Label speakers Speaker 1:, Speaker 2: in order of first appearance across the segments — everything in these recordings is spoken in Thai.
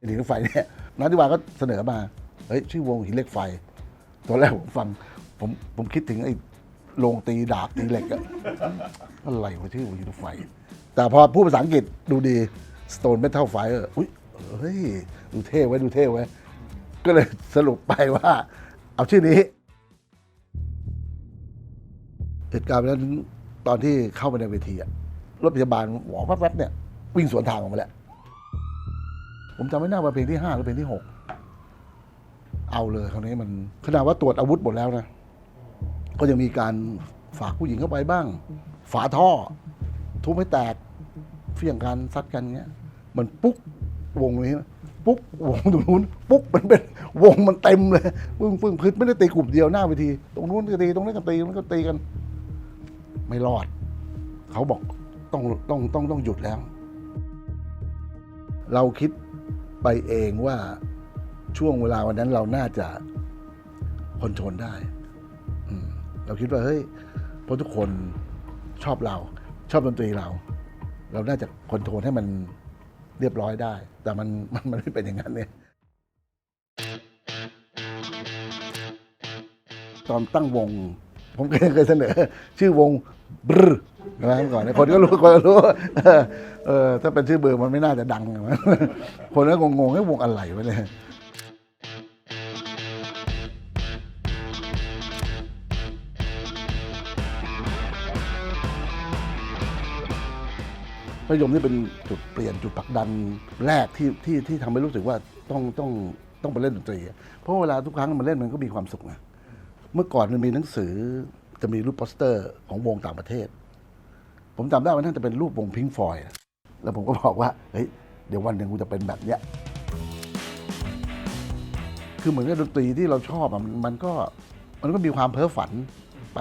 Speaker 1: หินเหล็กไฟเนี่ยนัทธิวาก็เสนอมาเฮ้ยชื่อวงหินเหล็กไฟ ตอนแรกผมฟังผมผมคิดถึงไอ้โรงตีดาบตีเหล็กอะอะไรวะชื่อวงหินเหล็กไฟ แต่พอพูดภาษาอังกฤษดูดี Stone Metal Fire อุ้ยเฮ้ยดูเท่ไว้ดูเท่ไว้ก็เลยสรุปไปว่า เอาชื่อนี้เหตุการณ์นนั้นตอนที่เข้าไปในเวทีอะรถพยาบาลหวอแวบๆเนี่ย วิ่งสวนทางออกมาแล้ว ผมจำไม่ได้ว่าเพลงที่ห้าหรือเพลงที่หกเอาเลยคราวนี้มันขนาดว่าตรวจอาวุธหมดแล้วนะก็ยังมีการฝากผู้หญิงเข้าไปบ้าง ฝาท่อ ทุบให้แตกเฟี่ยงกันซัดกันเงี้ย มันปุ๊กวงนี้ปุ๊กวงตรงนู้นปุ๊กมันเป็นวงมันเต็มเลยปึ้งปึ้งคือไม่ได้ตีกลุ่มเดียวหน้าเวทีตรงนู้นก็ตีตรงนี้ก็ตีตรงนี้ก็ตีกัน ไม่รอด เขาบอกต้องต้องต้องต้องหยุดแล้ว เราคิด ไปเองว่าช่วงเวลาวันนั้นเราน่าจะคอนโทรลได้เราคิดว่าเฮ้ยเพราะทุกคนชอบเรา ชอบดนตรีเรา เราน่าจะคอนโทรลให้มันเรียบร้อยได้ แต่มันมันมันไม่เป็นอย่างนั้นเนี่ยตอนตั้งวง ผมเคยเคยเสนอ ชื่อวงบรนะเมื่อก่อนคนก็รู้คนก็รู้เออถ้าเป็นชื่อเบอร์มันไม่น่าจะดังคนก็งงๆให้วงอะไรวะเนี่ยพระยมนี่เป็นจุดเปลี่ยนจุดผลักดันแรกที่ที่ที่ทำให้รู้สึกว่าต้องต้องต้องไปเล่นดนตรีเพราะเวลาทุกครั้งมันเล่นมันก็มีความสุขนะ เมื่อก่อนมันมีหนังสือจะมีรูปโปสเตอร์ของวงต่างประเทศ ผมจำได้ว่านั่นจะเป็นรูปวงพิงฟอยแล้วผมก็บอกว่าเฮ้ยเดี๋ยววันหนึ่งกูจะเป็นแบบเนี้ยคือเหมือนกับดนตรีที่เราชอบอะมันก็มันก็มีความเพ้อฝันไป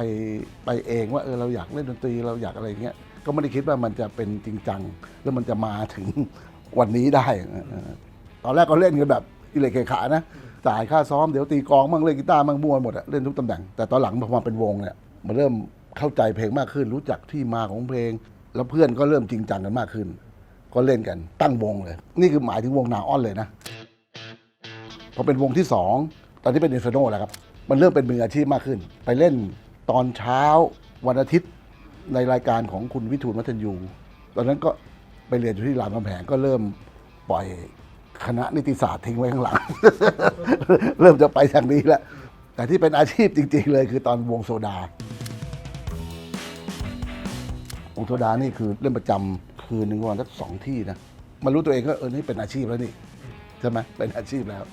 Speaker 1: ไปเองว่าเออเราอยากเล่นดนตรีเราอยากอะไรเงี้ยก็ไม่ได้คิดว่ามันจะเป็นจริงจัง แล้วมันจะมาถึงวันนี้ได้ ตอนแรกก็เล่นกันแบบอิเล็กเคขานะ จ่ายค่าซ้อมเดี๋ยวตีกลองมั่งเล่นกีตาร์มั่งมั่วหมดอะเล่นทุกตำแหน่ง แต่ตอนหลังพอมาเป็นวงเนี่ยมันเริ่มเข้าใจเพลงมากขึ้น รู้จักที่มาของเพลง แล้วเพื่อนก็เริ่มจริงจังกันมากขึ้น ก็เล่นกันตั้งวงเลย นี่คือหมายถึงวงนาออนเลยนะพอเป็นวงที่สองตอนที่เป็นอินฟโนแล้วครับมันเริ่มเป็นมืออาชีพมากขึ้น ไปเล่นตอนเช้าวันอาทิตย์ในรายการของคุณวิทูลมัทยู ตอนนั้นก็ไปเรียนอยู่ที่รามคำแหงก็เริ่มปล่อย คณะนิติศาสตร์ทิ้งไว้ข้างหลัง เริ่มจะไปทางนี้แล้ว แต่ที่เป็นอาชีพจริง ๆ เลยคือตอนวงโซดาวงโซดานี่คือเล่นประจำคืนหนึ่งวันสักสองที่นะมารู้ตัวเองก็เออนี่เป็นอาชีพแล้วนี่ใช่ไหมเป็นอาชีพแล้ว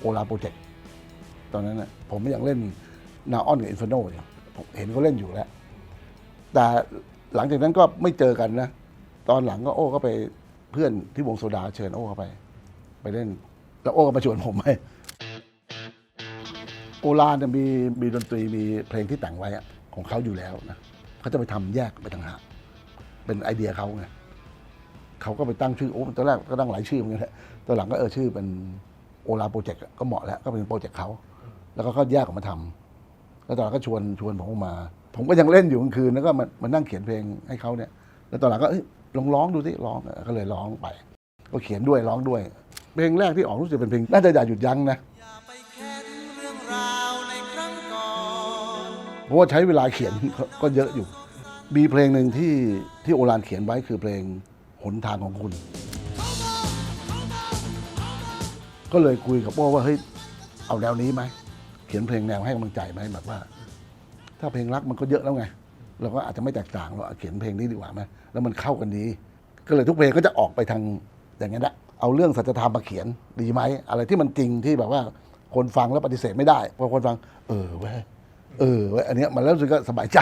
Speaker 1: โอลาโปรเจกต์ตอนนั้นนะผมไม่อยากเล่นนาออนกับอินฟโนเนี่ยผมเห็นเขาเล่นอยู่แล้ว แต่หลังจากนั้นก็ไม่เจอกันนะ ตอนหลังก็โอ้ก็ไป เพื่อนที่วงโซดาเชิญโอ้เข้าไป ไปเล่น แล้วโอ้ก็มาชวนผมไปโอลาเนี่ยมีมีดนตรีมีเพลงที่แต่งไว้ของเขาอยู่แล้วนะเขาจะไปทำแยกไปต่างหากเป็นไอเดียเขาไงเขาก็ไปตั้งชื่อโอ้ตอนแรกก็ตั้งหลายชื่อเหมือนกันแหละตอนหลังก็เออชื่อเป็นโอลาโปรเจกต์ก็เหมาะแล้วก็เป็นโปรเจกต์เขาแล้วก็เขาแยกออกมาทำแล้วตอนหลังก็ชวนชวนผมมา ผมก็ยังเล่นอยู่กลางคืนแล้วก็มามานั่งเขียนเพลงให้เขาเนี่ย แล้วตอนหลังก็เอ้ย ลองร้องดูสิร้องเออก็เลยร้องไป ก็เขียนด้วยร้องด้วย เพลงแรกที่ออกรู้สึกเป็นเพลงน่าจะอย่าหยุดยั้งนะ
Speaker 2: อย่าไปแค้นเรื่องราวในครั้งก่อน
Speaker 1: เพราะว่าใช้เวลาเขียนก็ก็เยอะอยู่ มีเพลงหนึ่งที่ที่โอรานเขียนไว้คือเพลงหนทางของคุณ ก็เลยคุยกับโป้ว่าเฮ้ยเอาแนวนี้ไหมเขียนเพลงแนวให้กำลังใจไหมแบบว่า ถ้าเพลงรักมันก็เยอะแล้วไง เราก็อาจจะไม่แตกต่างเราเขียนเพลงนี้ดีกว่าไหมแล้วมันเข้ากันดี ก็เลยทุกเพลงก็จะออกไปทางอย่างนี้นแหละเอาเรื่องสัจธรรมมาเขียนดีไหมอะไรที่มันจริงที่แบบว่าคนฟังแล้วปฏิเสธไม่ได้พอคนฟัง เออเว้ยเออเว้ยอันเนี้ยมันแล้วรู้สึกก็สบายใจ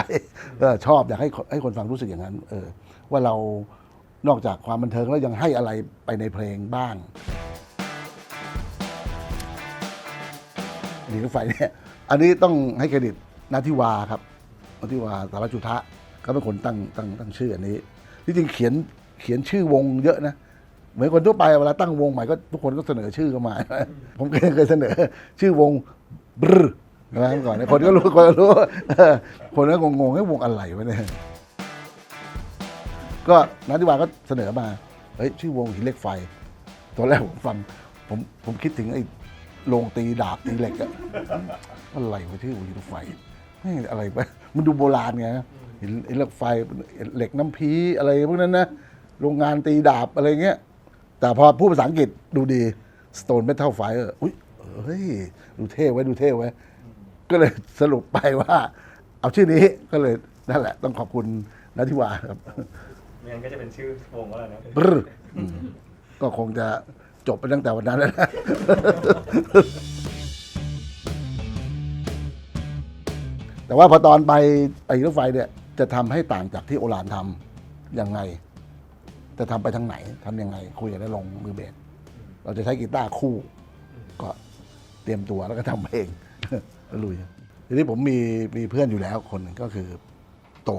Speaker 1: เออชอบอยากให้ให้คนฟังรู้สึกอย่างนั้น เออ ว่าเรานอกจากความบันเทิงแล้วยังให้อะไรไปในเพลงบ้างหนีรถไฟเนี่ยอันนี้ต้องให้เครดิตนาทิวาครับ นาทิวาสารจุทะเขาเป็นคนตั้งตั้งตั้งชื่ออันนี้ที่จริงเขียนเขียนชื่อวงเยอะนะเหมือนคนทั่วไปเวลาตั้งวงใหม่ก็ทุกคนก็เสนอชื่อเข้ามา ผมเคยเคยเสนอ ชื่อวงบรนะเมื่อก่อนคนก็รู้คนก็รู้คนก็งงๆให้วงอะไรวะเนี่ยก็นัทธิวาก็เสนอมาเฮ้ยชื่อวงหินเหล็กไฟ ตอนแรกผมฟังผมผมคิดถึงไอ้โรงตีดาบตีเหล็กอะอะไรวะชื่อวิรไฟไม่อะไรไป มันดูโบราณไงเห็นเห็นเหล็กไฟเหล็กน้ำพีอะไรพวกนั้นนะโรงงานตีดาบอะไรเงี้ย แต่พอพูดภาษาอังกฤษดูดี Stone Metal Fire อุ้ยเฮ้ยดูเท่ไว้ยดูเท่ไว้ยก็เลยสรุปไปว่า เอาชื่อนี้ก็เลยนั่นแหละ ต้องขอบคุณนัทธิวาครับ
Speaker 3: ไม่งั้นก็จะเป็นชื่อวงว่าอะไรนะ
Speaker 1: ปรึ๊ดอืมก็คงจะจบไปตั้งแต่วันนั้นแล้ว แต่ว่าพอตอนไปไปรถไฟเนี่ยจะทำให้ต่างจากที่โอรานทำยังไง จะทำไปทางไหนทำยังไง คุยกันได้ลงมือเบสเราจะใช้กีตาร์คู่ ก็เตรียมตัวแล้วก็ทำเพลงแล้วลุยทีนี้ผมมีมีเพื่อนอยู่แล้วคนหนึ่งก็คือโต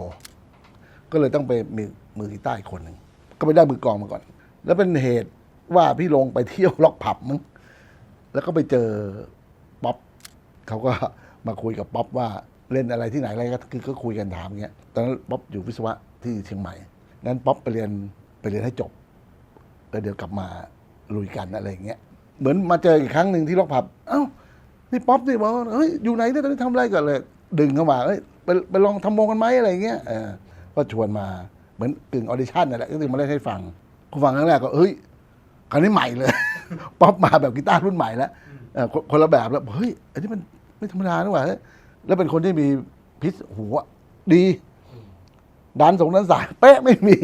Speaker 1: ก็เลยต้องไปมีมือกีตาร์อีกคนหนึ่งก็ไปได้มือกลองมาก่อน แล้วเป็นเหตุว่าพี่ลงไปเที่ยวล็อกผับมั้งแล้วก็ไปเจอป๊อปเขาก็มาคุยกับป๊อปว่า เล่นอะไรที่ไหนอะไรก็คือก็คุยกันถามอย่างเงี้ยตอนนั้นป๊อปอยู่วิศวะที่เชียงใหม่งั้นป๊อปไปเรียนไปเรียนให้จบแล้วเดี๋ยวกลับมาลุยกันอะไรอย่างเงี้ยเหมือนมาเจออีกครั้งหนึ่งที่ล็อกผับเอ้านี่ป๊อปนี่บอกว่าเฮ้ยอยู่ไหนเนี่ยตอนนี้ทำอะไรกันเลย ดึงเข้ามาเฮ้ยไปไปลองทำวงกันไหมอะไรเงี้ยเออก็ชวนมาเหมือนกึ่งออดิชั่นนั่นแหละก็ถึงมาเล่นให้ฟังกูฟังครั้งแรกก็เฮ้ยคราวนี้ใหม่เลย ป๊อปมาแบบกีตาร์รุ่นใหม่แล้วเออคนคนละแบบแล้วเฮ้ยอันนี้มันไม่ธรรมดานี่หว่าเฮ้ย แล้วเป็นคนที่มีพิษหัวดีดันสงดันสายเป๊ะไม่มี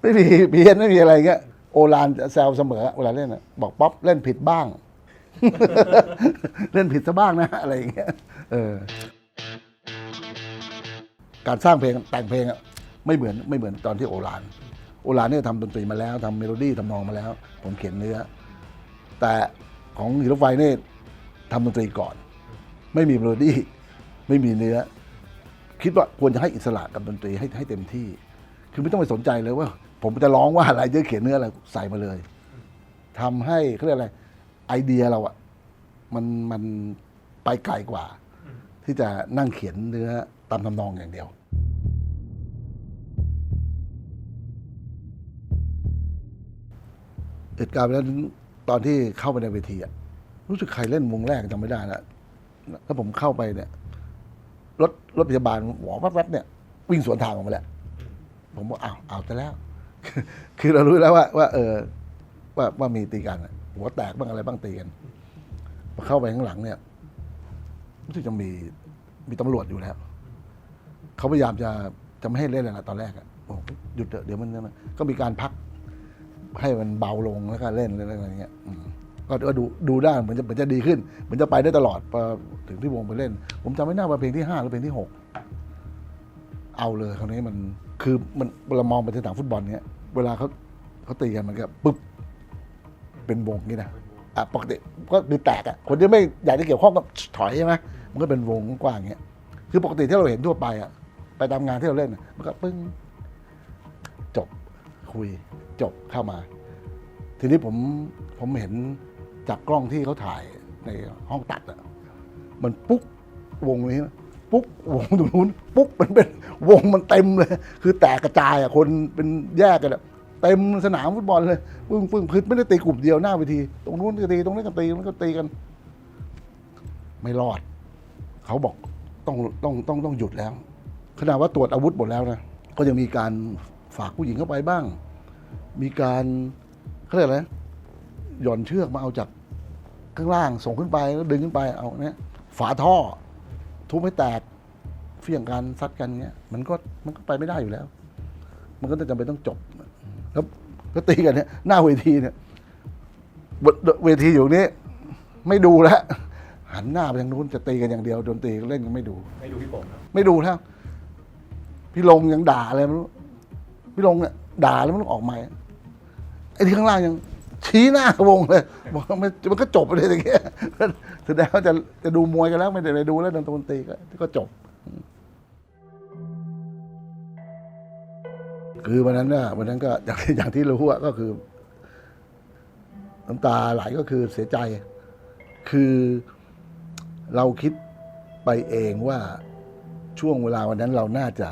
Speaker 1: ไม่มีเพี้ยนไม่มีอะไรเงี้ยโอลานจะแซวเสมอเวลาเล่นน่ะบอกป๊อปเล่นผิดบ้าง เล่นผิดซะบ้างนะ อะไรอย่างเงี้ยเออ การสร้างเพลงแต่งเพลงอะไม่เหมือนไม่เหมือนตอนที่โอราน โอรานเนี่ยทำดนตรีมาแล้วทำเมโลดี้ทำนองมาแล้ว ผมเขียนเนื้อ แต่ของหิรถไฟเนี่ยทำดนตรีก่อน ไม่มีเมโลดี้ ไม่มีเนื้อ คิดว่าควรจะให้อิสระกับดนตรีให้ให้เต็มที่ คือไม่ต้องไปสนใจเลยว่า ผมจะร้องว่าอะไรจะเขียนเนื้ออะไรใส่มาเลยทำให้เขาเรียกอะไร ไอเดียเราอะมันมันไปไกลกว่า ที่จะนั่งเขียนเนื้อตามทำนองอย่างเดียวเหตุการณ์นั้นตอนที่เข้าไปในเวทีอะรู้สึกใครเล่นวงแรกจำไม่ได้แล้วแล้วผมเข้าไปเนี่ย รถรถพยาบาลหวอแวบๆเนี่ยวิ่งสวนทางออกมาแล้วผมบอกอ้าวเอาแต่แล้ว คือเรารู้แล้วว่า ว่า เออว่าว่ามีตีกันหัวแตกบ้างอะไรบ้างตีกันพอเข้าไปข้างหลังเนี่ยรู้สึกจะมีมีตำรวจอยู่แล้วเขาพยายามจะจะไม่ให้เล่นเลยนะตอนแรกอะบอกหยุดเถอะเดี๋ยวมัน ก็มีการพักให้มันเบาลงแล้วก็เล่นอะไรอย่างเงี้ย ก็ดูดูได้เหมือนจะเหมือนจะดีขึ้น เหมือนจะไปได้ตลอดพอถึงที่วงไปเล่น ผมจำไม่ได้ว่าเพลงที่ห้าหรือเพลงที่หกเอาเลยคราวนี้มันคือมันเรามองไปที่สนามฟุตบอลเนี้ยเวลาเขาเขาตีกันมันก็ปุ๊บเป็นวงนี่นะอะปกติก็คือแตกอะคนที่ไม่อยากจะเกี่ยวข้องก็ถอยใช่ไหมมันก็เป็นวงกว้างอย่างเงี้ยคือปกติที่เราเห็นทั่วไปอะไปตามงานที่เราเล่นมันก็ปึ้งจบคุยจบเข้ามา ทีนี้ผมผมเห็น จากกล้องที่เขาถ่ายในห้องตัดอะมันปุ๊กวงนี้ปุ๊กวงตรงนู้นปุ๊กมันเป็นวงมันเต็มเลย คือแตกกระจายอะคนเป็นแยกกันอะเต็มสนามฟุตบอลเลยปึ้งปึ้งพืชไม่ได้ตีกลุ่มเดียวหน้าเวที ตรงนู้นก็ตีตรงนี้ก็ตีตรงนี้ก็ตีกัน ไม่รอด เขาบอกต้องต้องต้องต้องหยุดแล้วขนาดว่าตรวจอาวุธหมดแล้วนะก็ยังมีการฝากผู้หญิงเข้าไปบ้าง มีการเขาเรียกอะไร หย่อนเชือกมาเอาจากข้างล่างส่งขึ้นไปแล้วดึงขึ้นไปเอาเนี่ยฝาท่อ ทุบให้แตกเฟี้ยงกันซัดกันเงี้ยมันก็มันก็ไปไม่ได้อยู่แล้ว มันก็จำเป็นต้องจบ แล้วก็ตีกันเนี่ยหน้าเวทีเนี่ยบนเวทีอยู่นี้ไม่ดูแล้วหันหน้าไปทางนู้นจะตีกันอย่างเดียวดนตรีก็เล่นกันไม่ดู
Speaker 3: ไม่ดูพี่ผมครับ
Speaker 1: ไม่ดูแล้วพี่ลงยังด่าอะไรไม่รู้พี่ลงเนี่ยด่าแล้วมันออกมาไอ้ที่ข้างล่างยัง ชี้หน้าวงเลยบอกมันมันก็จบไปเลยอย่างเงี้ยแสดงว่าจะจะดูมวยกันแล้วไม่ได้ไปดูแล้วดนตรีก็ก็จบ คือวันนั้นน่ะวันนั้นก็อย่างที่อย่างที่รู้อะก็คือ น้ำตาไหลก็คือเสียใจ คือเราคิดไปเองว่าช่วงเวลาวันนั้นเราน่าจะ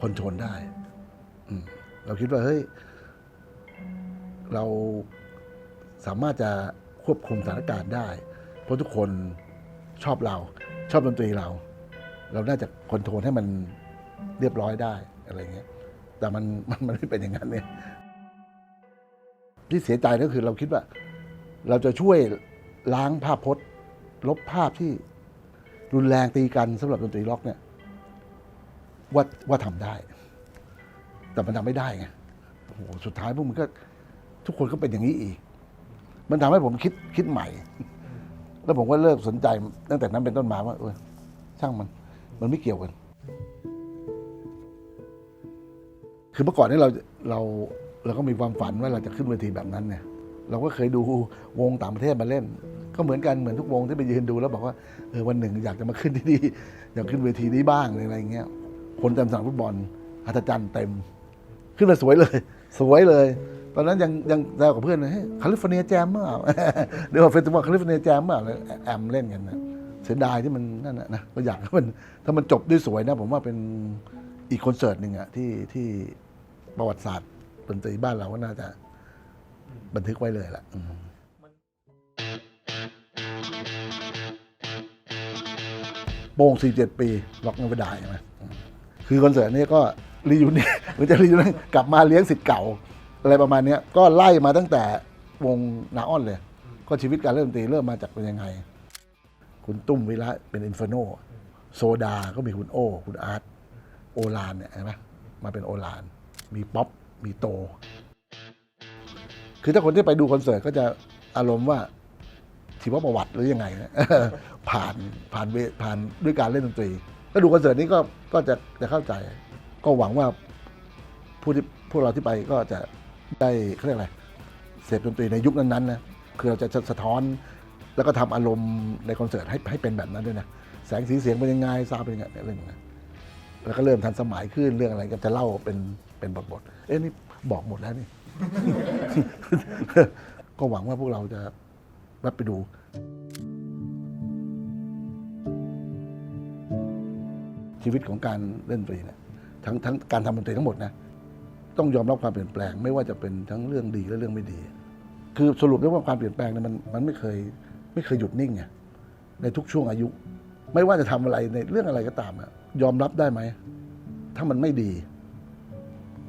Speaker 1: คอนโทรลได้เราคิดว่าเฮ้ย เราสามารถจะควบคุมสถานการณ์ได้ เพราะทุกคนชอบเรา ชอบดนตรีเรา เราน่าจะคอนโทรลให้มันเรียบร้อยได้อะไรเงี้ย แต่มันมันมันไม่เป็นอย่างนั้นเนี่ยที่เสียใจก็คือเราคิดว่า เราจะช่วยล้างภาพพจน์ ลบภาพที่รุนแรงตีกันสำหรับดนตรีล็อกเนี่ยว่าว่าทำได้ แต่มันทำไม่ได้ไงโอ้โหสุดท้ายพวกมันก็ ทุกคนก็เป็นอย่างนี้อีก มันทำให้ผมคิดคิดใหม่ แล้วผมก็เลิกสนใจตั้งแต่นั้นเป็นต้นมาว่าเออช่างมัน มันไม่เกี่ยวกัน คือเมื่อก่อนนี้เราเราเราก็มีความฝันว่าเราจะขึ้นเวทีแบบนั้นเนี่ยเราก็เคยดูวงต่างประเทศมาเล่น ก็เหมือนกันเหมือนทุกวงที่ไปยืนดูแล้วบอกว่าเออวันหนึ่งอยากจะมาขึ้นที่นี่อยากขึ้นเวทีนี้บ้างอะไรอย่างเงี้ยคนจำสนามฟุตบอลอัศจรรย์เต็ม ขึ้นมาสวยเลย สวยเลย ตอนนั้นยังยังแซวกับเพื่อนเลยเฮ้ยแคลิฟอร์เนียแจมเมื่อเดี๋ยวเฟสติวัลแคลิฟอร์เนียแจมเมื่อแอมเล่นกันนะเสียดายที่มันนั่นนะก็อยากให้มันถ้ามันจบด้วยสวยนะ ผมว่าเป็นอีกคอนเสิร์ตหนึ่งอะที่ที่ประวัติศาสตร์ดนตรีบ้านเราก็น่าจะบันทึกไว้เลยแหละอืมโป่ง47 ปี ล็อกเงินไปได้ใช่ไหมคือคอนเสิร์ตนี้ก็รียูนี่มันจะรียูนี่กลับมาเลี้ยงสิทธิ์เก่า อะไรประมาณเนี้ยก็ไล่มาตั้งแต่วงนาอ้อนเลย ก็ชีวิตการเล่นดนตรีเริ่มมาจากเป็นยังไง คุณตุ้มวิระเป็นอินฟโนโซดาก็มีคุณโอ คุณอาร์ตโอลานเนี่ยเห็นไหมมาเป็นโอลาน มีป๊อปมีโต คือถ้าคนที่ไปดูคอนเสิร์ตก็จะอารมณ์ว่าชีวประวัติหรือยังไงนะผ่านผ่านเวผ่านด้วยการเล่นดนตรีถ้าดูคอนเสิร์ตนี้ก็ก็จะจะเข้าใจ ก็หวังว่าผู้ที่พวกเราที่ไปก็จะ ได้เขาเรียกอะไรเสพดนตรีในยุคนั้นๆนะคือเราจะสะท้อนแล้วก็ทำอารมณ์ในคอนเสิร์ตให้ให้เป็นแบบนั้นด้วยนะแสงสีเสียงเป็นยังไงซาวเป็นยังไงเนี่ยเรื่องนะแล้วก็เริ่มทันสมัยขึ้นเรื่องอะไรก็จะเล่าเป็นเป็นบทบทๆเอ๊ะนี่บอกหมดแล้วนี่ ก็หวังว่าพวกเราจะแวบไปดูชีวิตของการเล่นดนตรีเนี่ยทั้งทั้งการทำดนตรีทั้งหมดนะ ต้องยอมรับความเปลี่ยนแปลง ไม่ว่าจะเป็นทั้งเรื่องดีและเรื่องไม่ดี คือสรุปได้ว่าความเปลี่ยนแปลงเนี่ยมันมันไม่เคยไม่เคยหยุดนิ่งไงในทุกช่วงอายุ ไม่ว่าจะทำอะไรในเรื่องอะไรก็ตามอะยอมรับได้ไหม ถ้ามันไม่ดี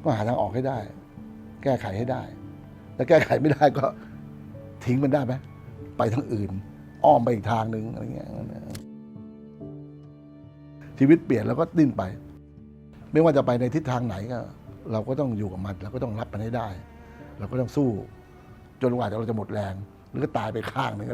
Speaker 1: ก็หาทางออกให้ได้ แก้ไขให้ได้ แต่แก้ไขไม่ได้ก็ทิ้งมันได้ไหมไปทางอื่น อ้อมไปอีกทางหนึ่งอะไรเงี้ยชีวิตเปลี่ยนแล้วก็ดิ้นไป ไม่ว่าจะไปในทิศทางไหนก็ เราก็ต้องอยู่กับมันเราก็ต้องรับมันให้ได้ เราก็ต้องสู้ จนกว่าเราจะหมดแรง หรือก็ตายไปข้างหนึ่ง